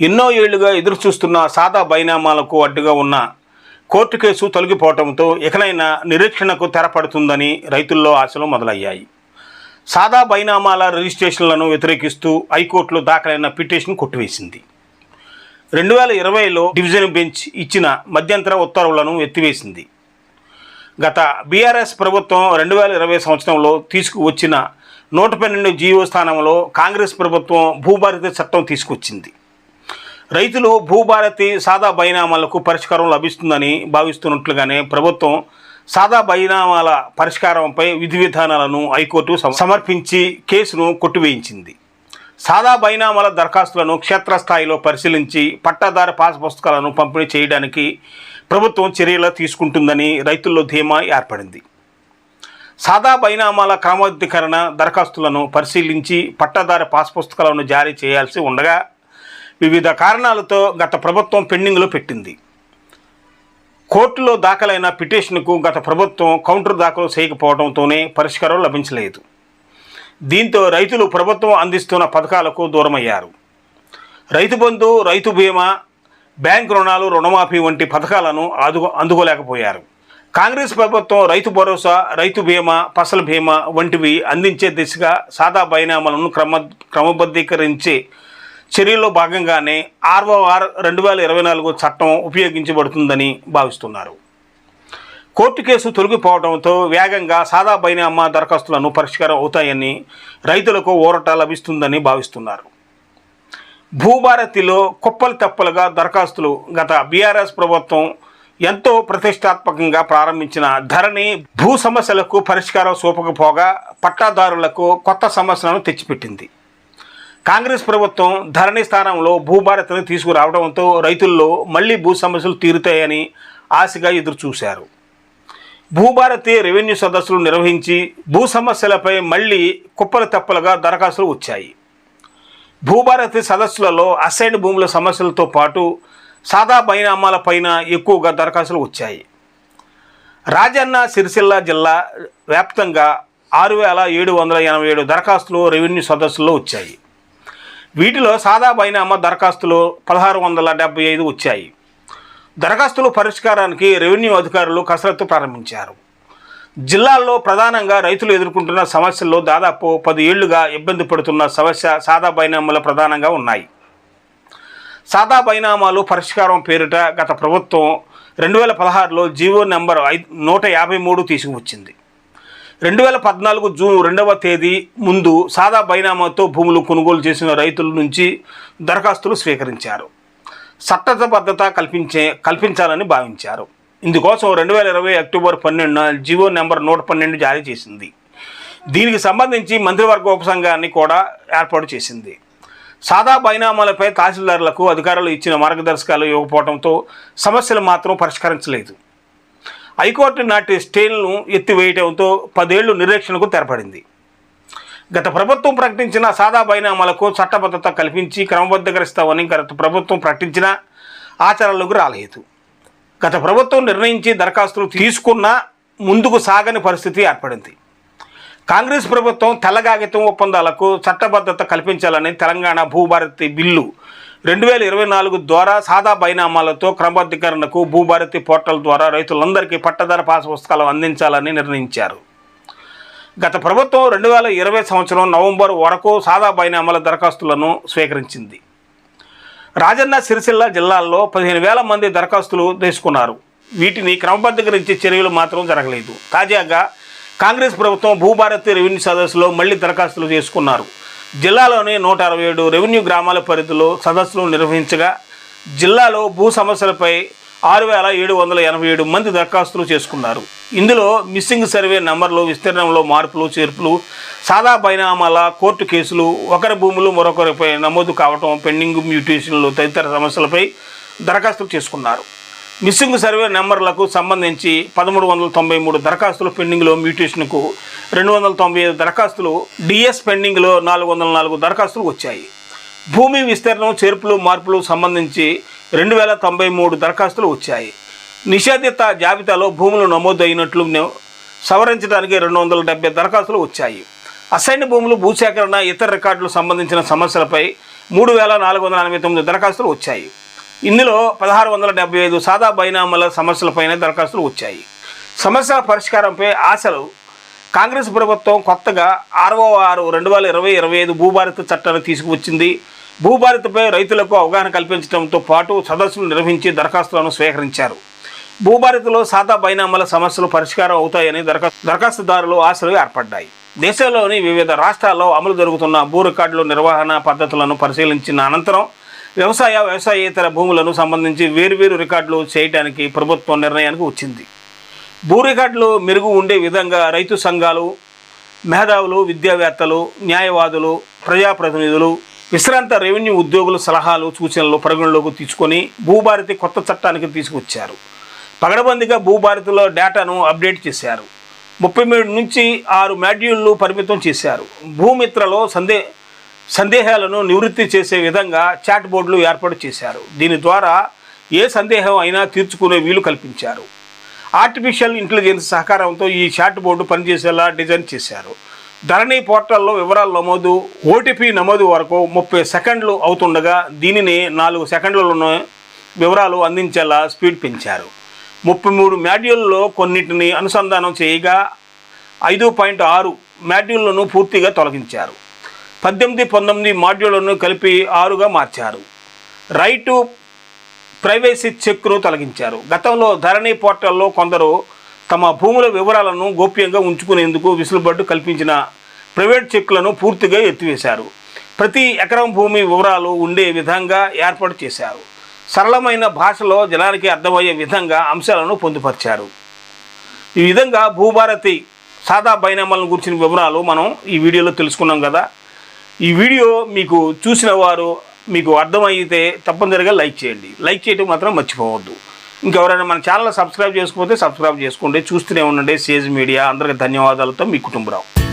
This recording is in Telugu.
ఎన్నో ఏళ్ళుగా ఎదురు చూస్తున్న సాదా బైనామాలకు అడ్డుగా ఉన్న కోర్టు కేసు తొలగిపోవడంతో ఇకనైనా నిరీక్షణకు తెరపడుతుందని రైతుల్లో ఆశలు మొదలయ్యాయి. సాదా బైనామాల రిజిస్ట్రేషన్లను వ్యతిరేకిస్తూ హైకోర్టులో దాఖలైన పిటిషన్ కొట్టివేసింది. రెండు వేల ఇరవైలో డివిజన్ బెంచ్ ఇచ్చిన మధ్యంతర ఉత్తర్వులను ఎత్తివేసింది. గత బీఆర్ఎస్ ప్రభుత్వం రెండు వేల ఇరవై సంవత్సరంలో తీసుకువచ్చిన నూట పన్నెండు జీవో స్థానంలో కాంగ్రెస్ ప్రభుత్వం భూభారతి చట్టం తీసుకొచ్చింది. రైతులు భూభారతి సాదా బైనామాలకు పరిష్కారం లభిస్తుందని భావిస్తున్నట్లుగానే ప్రభుత్వం సాదా బైనామాల పరిష్కారంపై విధి విధానాలను హైకోర్టు సమర్పించి కేసును కొట్టివేయించింది. సాదా బైనామాల దరఖాస్తులను క్షేత్రస్థాయిలో పరిశీలించి పట్టాదారు పాస్ పుస్తకాలను పంపిణీ చేయడానికి ప్రభుత్వం చర్యలు తీసుకుంటుందని రైతుల్లో ధీమా ఏర్పడింది. సాదా బైనామాల క్రమబద్ధీకరణ దరఖాస్తులను పరిశీలించి పట్టాదార పాస్ పుస్తకాలను జారీ చేయాల్సి ఉండగా వివిధ కారణాలతో గత ప్రభుత్వం పెండింగ్లో పెట్టింది. కోర్టులో దాఖలైన పిటిషన్కు గత ప్రభుత్వం కౌంటర్ దాఖలు చేయకపోవడంతోనే పరిష్కారం లభించలేదు. దీంతో రైతులు ప్రభుత్వం అందిస్తున్న పథకాలకు దూరమయ్యారు. రైతు బంధు రైతు బీమా బ్యాంక్ రుణాలు రుణమాఫీ వంటి పథకాలను ఆదు అందుకోలేకపోయారు. కాంగ్రెస్ ప్రభుత్వం రైతు భరోసా రైతు బీమా ఫసల్ బీమా వంటివి అందించే దిశగా సాదా బైనామాలను క్రమ క్రమబద్ధీకరించే చర్యల్లో భాగంగానే ఆర్ఓఆర్ రెండు వేల ఇరవై నాలుగు చట్టం ఉపయోగించబడుతుందని భావిస్తున్నారు. కోర్టు కేసు తొలగిపోవడంతో వేగంగా సాదా బైనామా దరఖాస్తులను పరిష్కారం అవుతాయని రైతులకు ఊరట లభిస్తుందని భావిస్తున్నారు. భూభారతిలో కుప్పలు తెప్పలుగా దరఖాస్తులు గత బీఆర్ఎస్ ప్రభుత్వం ఎంతో ప్రతిష్టాత్మకంగా ప్రారంభించిన ధరణి భూ సమస్యలకు పరిష్కారం చూపకపోగా పట్టాదారులకు కొత్త సమస్యలను తెచ్చిపెట్టింది. కాంగ్రెస్ ప్రభుత్వం ధరణి స్థానంలో భూభారత్ను తీసుకురావడంతో రైతుల్లో మళ్ళీ భూ సమస్యలు తీరుతాయని ఆశగా ఎదురుచూశారు. భూభారతి రెవెన్యూ సదస్సులు నిర్వహించి భూ సమస్యలపై మళ్ళీ కుప్పలు తెప్పలుగా దరఖాస్తులు వచ్చాయి. భూభారతి సదస్సులలో అసైన్ భూముల సమస్యలతో పాటు సాదా బైనామాల పైన ఎక్కువగా దరఖాస్తులు వచ్చాయి. రాజన్న సిరిసిల్ల జిల్లా వ్యాప్తంగా ఆరు వేల ఏడు వందల ఎనభై ఏడు దరఖాస్తులు రెవెన్యూ సదస్సుల్లో వచ్చాయి. వీటిలో సాదా బైనామా దరఖాస్తులు పదహారు వందల డెబ్బై ఐదు వచ్చాయి. దరఖాస్తుల పరిష్కారానికి రెవెన్యూ అధికారులు కసరత్తు ప్రారంభించారు. జిల్లాల్లో ప్రధానంగా రైతులు ఎదుర్కొంటున్న సమస్యల్లో దాదాపు పది ఏళ్ళుగా ఇబ్బంది పడుతున్న సమస్య సాదా బైనామాలు ప్రధానంగా ఉన్నాయి. సాదా బైనామాలు పరిష్కారం పేరిట గత ప్రభుత్వం రెండు వేల పదహారులో జీవో నెంబర్ ఐదు నూట యాభై మూడు తీసుకువచ్చింది. రెండు వేల పద్నాలుగు జూన్ రెండవ తేదీ ముందు సాదా బైనామాతో భూములు కొనుగోలు చేసిన రైతుల నుంచి దరఖాస్తులు స్వీకరించారు. చట్టబద్ధత కల్పించే కల్పించాలని భావించారు. ఇందుకోసం రెండు వేల ఇరవై అక్టోబర్ పన్నెండున జివో నెంబర్ నూట పన్నెండు జారీ చేసింది. దీనికి సంబంధించి మంత్రివర్గ ఉపసంఘాన్ని కూడా ఏర్పాటు చేసింది. సాదా బైనామాలపై తహసీల్దారులకు అధికారులు ఇచ్చిన మార్గదర్శకాలు ఇవ్వకపోవడంతో సమస్యలు మాత్రం పరిష్కరించలేదు. హైకోర్టు నాటి స్టేలను ఎత్తివేయడంతో పదేళ్ళు నిరీక్షణకు తెరపడింది. గత ప్రభుత్వం ప్రకటించిన సాదా బైనామాలకు చట్టబద్ధత కల్పించి క్రమబద్ధకరిస్తామని గత ప్రభుత్వం ప్రకటించిన ఆచరణలోకి రాలేదు. గత ప్రభుత్వం నిర్ణయించి దరఖాస్తులు తీసుకున్న ముందుకు సాగని పరిస్థితి ఏర్పడింది. కాంగ్రెస్ ప్రభుత్వం తెల్లగాగితం ఒప్పందాలకు చట్టబద్ధత కల్పించాలని తెలంగాణ భూభారతి బిల్లు రెండు వేల ఇరవై నాలుగు ద్వారా సాదా బైనామాలతో క్రమబద్ధీకరణకు భూభారతి పోర్టల్ ద్వారా రైతులందరికీ పట్టదార పాస్ పుస్తకాలు అందించాలని నిర్ణయించారు. గత ప్రభుత్వం రెండు వేల ఇరవై సంవత్సరం నవంబర్ వరకు సాదా బైనామాల దరఖాస్తులను స్వీకరించింది. రాజన్న సిరిసిల్ల జిల్లాల్లో పదిహేను వేల మంది దరఖాస్తులు తీసుకున్నారు. వీటిని క్రమబద్ధీకరించే చర్యలు మాత్రం జరగలేదు. తాజాగా కాంగ్రెస్ ప్రభుత్వం భూభారతి రెవెన్యూ సదస్సులో మళ్ళీ దరఖాస్తులు చేసుకున్నారు. జిల్లాలోని నూట అరవై ఏడు రెవెన్యూ గ్రామాల పరిధిలో సదస్సులు నిర్వహించగా జిల్లాలో భూ సమస్యలపై ఆరు వేల ఏడు వందల ఎనభై ఏడు మంది దరఖాస్తులు చేసుకున్నారు. ఇందులో మిస్సింగ్ సర్వే నంబర్లు విస్తీర్ణంలో మార్పులు చేర్పులు సాదా బైనామాల కోర్టు కేసులు ఒకరి భూములు మరొకరిపై నమోదు కావటం పెండింగ్ మ్యూటేషన్లు తదితర సమస్యలపై దరఖాస్తులు చేసుకున్నారు. మిస్సింగ్ సర్వే నెంబర్లకు సంబంధించి పదమూడు వందల తొంభై మూడు దరఖాస్తులు పెండింగ్లో మ్యూటేషన్కు రెండు వందల తొంభై ఐదు దరఖాస్తులు డిఎస్ పెండింగ్లో నాలుగు వందల నాలుగు దరఖాస్తులు వచ్చాయి. భూమి విస్తీర్ణం చేర్పులు మార్పులు సంబంధించి రెండు వేల తొంభై మూడు దరఖాస్తులు వచ్చాయి. నిషేధిత జాబితాలో భూములు నమోదైనట్లు అయినట్లు సవరించడానికి రెండు వందల డెబ్బై దరఖాస్తులు వచ్చాయి. అసైన్ భూములు భూసేకరణ ఇతర రికార్డులు సంబంధించిన సమస్యలపై మూడు వేల నాలుగు వందల ఎనభై తొమ్మిది దరఖాస్తులు వచ్చాయి. ఇందులో పదహారు వందల డెబ్బై ఐదు సాదా బైనామల సమస్యలపైన దరఖాస్తులు వచ్చాయి. సమస్యల పరిష్కారంపై ఆశలు కాంగ్రెస్ ప్రభుత్వం కొత్తగా ఆరో ఆరు రెండు వేల ఇరవై ఇరవై ఐదు భూభారత చట్టాన్ని తీసుకువచ్చింది. భూభారతపై రైతులకు అవగాహన కల్పించడంతో పాటు సదస్సులు నిర్వహించి దరఖాస్తులను స్వీకరించారు. భూభారతిలో సాదా బైనామల సమస్యలు పరిష్కారం అవుతాయని దరఖాస్తు దరఖాస్తుదారులు ఆశలు ఏర్పడ్డాయి. దేశంలోని వివిధ రాష్ట్రాల్లో అమలు జరుగుతున్న భూ రికార్డుల నిర్వహణ పద్ధతులను పరిశీలించిన అనంతరం వ్యవసాయ వ్యవసాయేతర భూములను సంబంధించి వేరువేరు రికార్డులు చేయడానికి ప్రభుత్వం నిర్ణయానికి వచ్చింది. భూ రికార్డులు మెరుగు ఉండే విధంగా రైతు సంఘాలు మేధావులు విద్యావేత్తలు న్యాయవాదులు ప్రజాప్రతినిధులు విశ్రాంత రెవెన్యూ ఉద్యోగుల సలహాలు సూచనలు పరిగణలోకి తీసుకొని భూభారతి కొత్త చట్టానికి తీసుకొచ్చారు. పగడబందిగా భూభారతిలో డేటాను అప్డేట్ చేశారు. ముప్పై మూడు నుంచి ఆరు మాడ్యూళ్ళు పరిమితం చేశారు. భూమిత్రలో సందే సందేహాలను నివృత్తి చేసే విధంగా చాట్ బోర్డులు ఏర్పాటు చేశారు. దీని ద్వారా ఏ సందేహం అయినా తీర్చుకునే వీలు కల్పించారు. ఆర్టిఫిషియల్ ఇంటెలిజెన్స్ సహకారంతో ఈ చాట్ బోర్డు పనిచేసేలా డిజైన్ చేశారు. ధరణి పోర్టల్లో వివరాల నమోదు ఓటీపీ నమోదు వరకు ముప్పై సెకండ్లు అవుతుండగా దీనిని నాలుగు సెకండ్లలోనే వివరాలు అందించేలా స్పీడ్ పెంచారు. ముప్పై మూడు మాడ్యూల్లో కొన్నిటిని అనుసంధానం చేయగా ఐదు పాయింట్ ఆరు మాడ్యూళ్ళను పూర్తిగా తొలగించారు. పద్దెనిమిది పంతొమ్మిది మాడ్యూళ్ళను కలిపి ఆరుగా మార్చారు. రైటు ప్రైవసీ చెక్ను తొలగించారు. గతంలో ధరణి పోర్టల్లో కొందరు తమ భూముల వివరాలను గోప్యంగా ఉంచుకునేందుకు విసులుబాటు కల్పించిన ప్రైవేట్ చెక్కులను పూర్తిగా ఎత్తివేశారు. ప్రతి ఎకరం భూమి వివరాలు ఉండే విధంగా ఏర్పాటు చేశారు. సరళమైన భాషలో జనానికి అర్థమయ్యే విధంగా అంశాలను పొందుపరిచారు. ఈ విధంగా భూభారతి సాదా బైనామాలను గురించిన వివరాలు మనం ఈ వీడియోలో తెలుసుకున్నాం కదా. ఈ వీడియో మీకు చూసిన వారు మీకు అర్థమైతే తప్పనిసరిగా లైక్ చేయండి. లైక్ చేయటం మాత్రం మర్చిపోవద్దు. ఇంకెవరైనా మన ఛానల్ సబ్స్క్రైబ్ చేసుకోకపోతే సబ్స్క్రైబ్ చేసుకోండి. చూస్తూనే ఉండండి. Sage Media. అందరికీ ధన్యవాదాలతో మీ కుటుంబరావు.